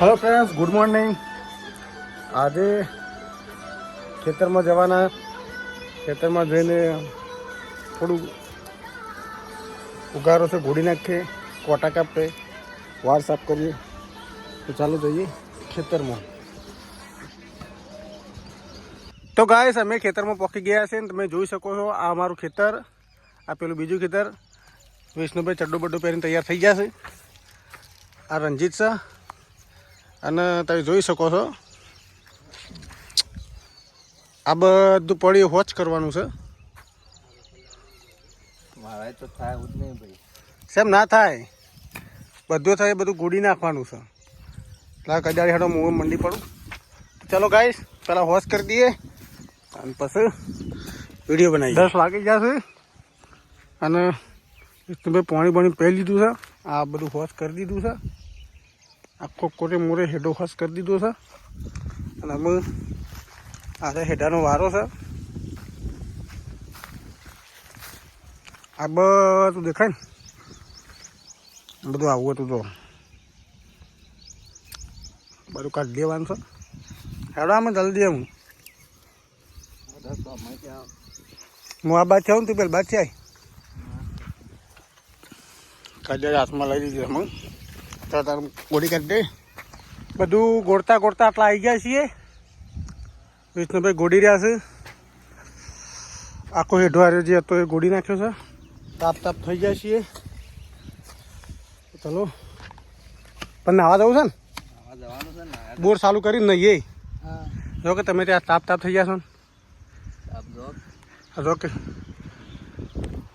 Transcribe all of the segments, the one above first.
Hello friends good morning આજે ખેતરમાં જવાના. ખેતરમાં જઈને થોડું ઉગારો છે, ઘોડી નાખીએ, કોટા કાપે વાળ સાફ કરીએ. તો ચાલો જઈએ ખેતરમાં. તો ગાય અમે ખેતરમાં પહોંચી ગયા છે ને તમે જોઈ શકો છો, આ અમારું ખેતર, આ પેલું બીજું ખેતર. વિષ્ણુભાઈ ચડ્ડો બડ્ડો પહેરીને તૈયાર થઈ ગયા છે. આ રણજીત છે અને તમે જોઈ શકો છો. આ બધું પડી હોચ કરવાનું છે. તો થાય જ નહીં ભાઈ. સેમ ના થાય. બધું થાય બધું ગોડી નાખવાનું છે. એટલે કદાડી હાડો હું મંડી પડું. ચલો ગાઈશ પહેલાં હોશ કરી દઈએ. અને પછી વીડિયો બનાવી દસ વાગી જશે અને તમે પાણી પાણી પહેરી લીધું છે. આ બધું હોશ કરી દીધું છે. આખો કોટે મોરે હેડો ખાસ કરી દીધો છે. અને અમે આજે હેડાનો વારો છે. આ બધું દેખાય ને? બધું આવું હતું તો. બધું કાઢી દેવાનું છે. હેડો આમાં જલ્દી હું હું આ બાદ આવું તું પેલી બાદ થાય કાઢી હાથમાં લઈ દીધું અમે. તો તારું ગોળી કરી દે. બધું ગોળતા ગોળતા આટલા આવી ગયા છીએ. વિષ્ણુભાઈ ગોડી રહ્યા છે. આખો હાર્યો જે હતો એ ગોડી નાખ્યો છે. તાપ તાપ થઈ ગયા છીએ. ચલો. પણ નાવા જવું છે ને? આવા જવાનું છે ને બોર ચાલુ કરીને નહીં એ જો કે તમે ત્યાં તાપ તાપ થઈ ગયા છો ને? જો કે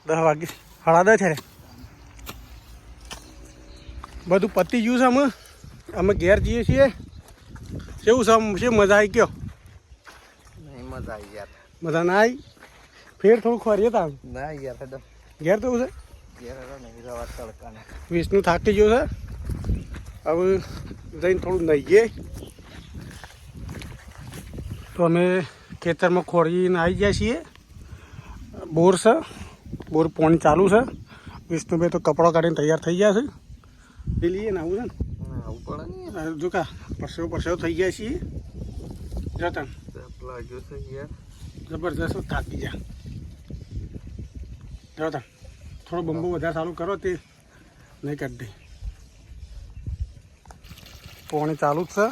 દસ વાગ્યે દસ છે બધું પતી ગયું છે અમે અમે ઘેર જઈએ છીએ. કેવું છે શું મજા આવી ગયો? મજા આવી યાર. મજા ના આવી ફેર થોડું ખોરીએ તા ના યાર ઘેર તો છે? વિષ્ણુ થાકી ગયો છે. હવે જઈને થોડું નહીએ. તો અમે ખેતરમાં ખોરીને આવી ગયા છીએ. બોર છે. બોર પાણી ચાલુ છે. વિષ્ણુભાઈ તો કપડાં કાઢીને તૈયાર થઈ ગયા છે. પેલી ને આવું છે આવું પડે ને. ને જો કા પરસેવો પરસેવો થઈ ગયા છીએ. જતન જો છે યાર જબરદસ્ત થાકી ગયા જતન થોડો બંબુ વધારે ચાલુ કરો તે. નહીં કાઢી દે. પાણી ચાલુ જ છે.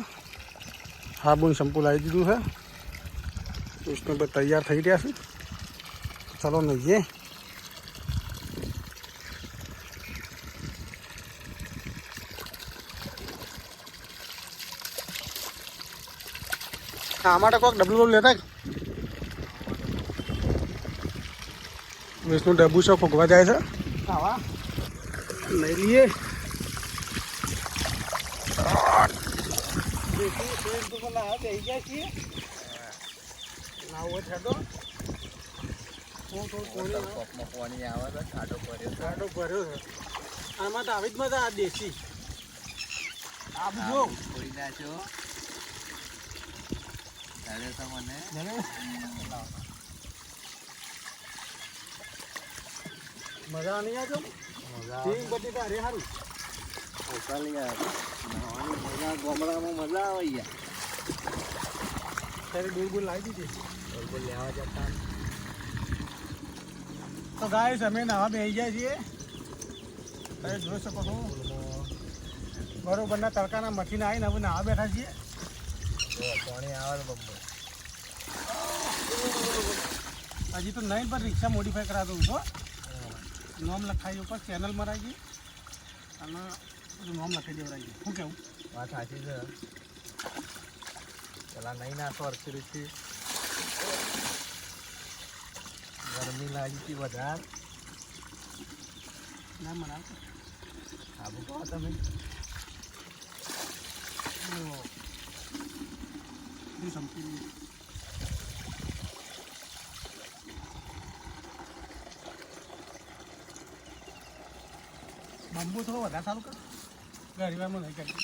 સાબુન શેમ્પુ લાવી દીધું છે. ઉષ્ણ તૈયાર થઈ રહ્યા છે. ચાલો નહીએ આ માટે કોઈક ડબલું ડબલું લેતા વિષ્ણુ ડબ્બુ છે ફૂંકવા જાય છે. લઈ લઈએ. આમાં તો આવી જ મજા આ દેશી. આ જો ફોડી નાખ્યો ચાલે તો મને મજા નહીં આવતો સિંગ બધી તો સારું આવે મજા ગામડામાં મજા. આવે યાર દૂર દૂર લાવી દીધી બરોબર લેવા જતા તો ગાય અમે નાવા બેસી ગયા છીએ. તમે જોઈ શકો બરોબરના તડકાના મઠીને આવીને હવે નાવા બેઠા છીએ. પાણી આવે બમ્બો હજી તો નહીં પણ રિક્ષા મોડિફાઈ કરા દઉં છો નોમ લખાઈ ઉપર ચેનલ મરાઈ ગઈ. અને બધું નોમ લખાઈ દેવડાઈ ગયું. શું કેવું? વાત સાચી છે. પેલા નહીં નાખો અરખી ગરમી લાગી હતી વધારે. ના મનાવતો આબુ કહો તમે. સમજી બંબુ થોડો વધારે સારું કર. ગરીબામાં નહીં કરતી.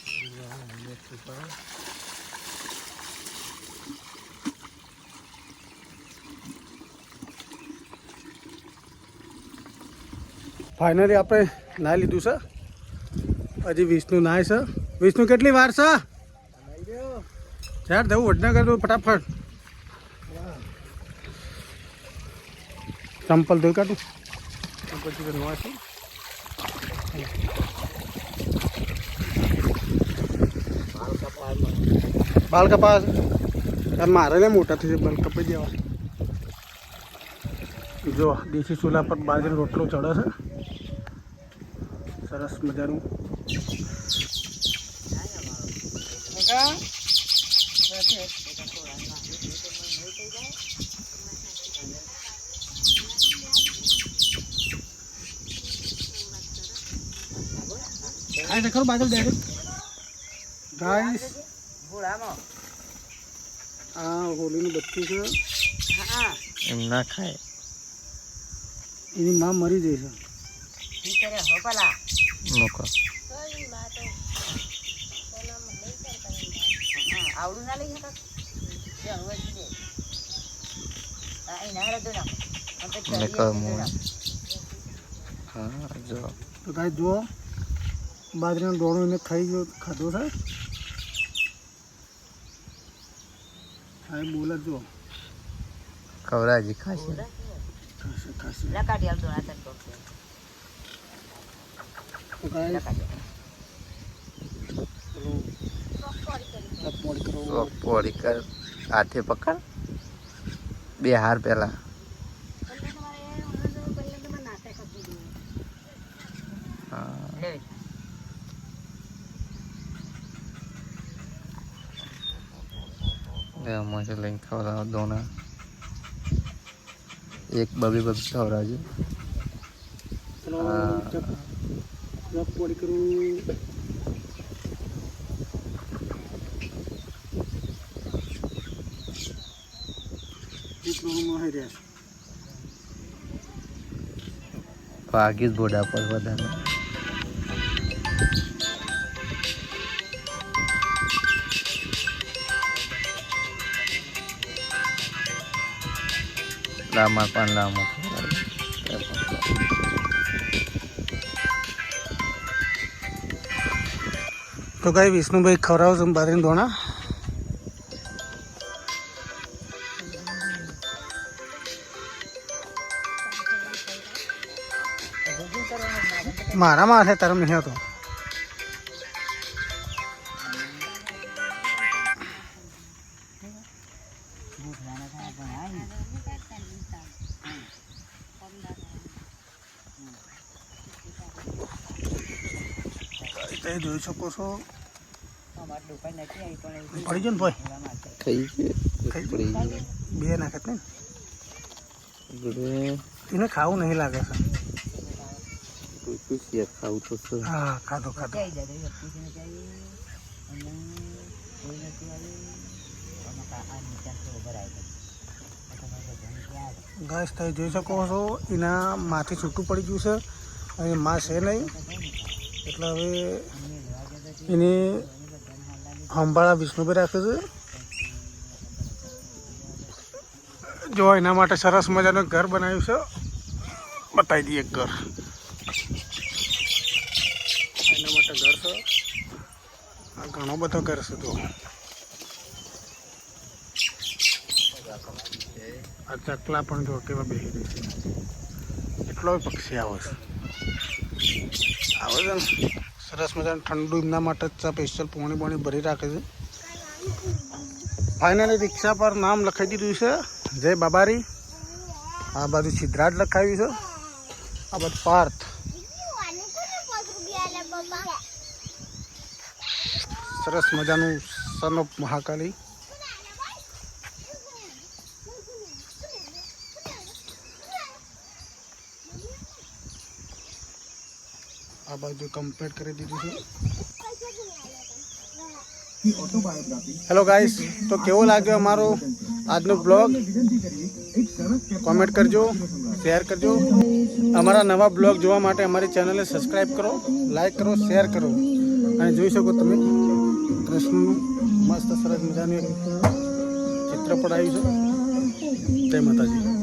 ફાઇનલી આપણે નાહી લીધું છે. હજી વિષ્ણુ નાય છે. વિષ્ણુ કેટલી વાર છે? ચાર જવું, વડનગર ફટાફટ. ચંપલ ધોઈ કાઢું. ચંપલ ધોઈ નવા છે બાલ કપાસ. મારે ને મોટા જાય બાલ કપાઈ જવા જો, દેશી ચૂલા પર બાજરી રોટલો ચડે છે. સરસ મજાનું. ખાય દેખો બાદલ બાજુ ગાઈસ ભોળામાં આ હોલીનું બચ્ચું છે. એમ ના ખાય. એની માં મરી જઈ છે. મૂકો આવડું ના લઈ શકત. હા જો. તો જુઓ બાજરીનો ડોણો એને ખાઈ ગયો ખાધો છે? હા બોલે જુઓ. કવરાજી ખાશે ખાશે. ખાશે તો લકાડી પેલું મોડી કરો તો પોળી કર હાથે પકડ બે હાર પેલા હા લે એ અમારે લઈને ખવડાવો દોણા એક બબી બબી ખવડાવજો ચલો હા. જપ જપ મોડી કરું એટલું હું હાઈ રહ્યા ભાગી જ બોડા પર વધારે. લાંબા પણ લાંબો. તો કઈ વિષ્ણુભાઈ ખવડાવો છો બારીને દોણા મારા માથે તરમ નહીં હતો. તે જોઈ શકો છો? પડી ગયો ને ભાઈ? ખાઈ ખાઈ પડી બે નાખે ને? એને ખાવું નહીં લાગે છે. છે. ખાવું તો છે હા ખાધો ખાધો ઘાસ તમે જોઈ શકો છો એના માથે છૂટું પડી ગયું છે. અને માં છે નહીં. એટલે હવે એને હંભાળા વિષ્ણુભાઈ રાખે છે. જો એના માટે સરસ મજાનું ઘર બનાવ્યું છે. બતાવી દઈએ એક ઘર એના માટે ઘર છે આ ઘણો બધો કરશું તો. આ ચકલા પણ જો કેવા બેસી રહી છે એટલો પક્ષી આવે છે. આવે છે ને? સરસ મજાનું ઠંડુ એમના માટે જ સ્પેશિયલ પોણી પોણી ભરી રાખે છે. ફાઇનલી રિક્ષા પર નામ લખાઈ દીધું છે. જય બાબારી. આ બાજુ સિદ્ધરાજ લખાવ્યું છે. આ બાજુ પાર્થ. સરસ મજાનું સન ઓફ મહાકાલી. આ બાજુ કમ્પ્લીટ કરી દીધું છે. હેલો ગાઈસ તો કેવો લાગ્યો અમારો આજનો બ્લોગ કોમેન્ટ કરજો શેર કરજો. અમારા નવા બ્લોગ જોવા માટે અમારી ચેનલને સબસ્ક્રાઈબ કરો લાઈક કરો શેર કરો. અને જોઈ શકો તમે કૃષ્ણનું મસ્ત સરસ મજાનું એક ચિત્ર પડાવ્યું છે. જય માતાજી.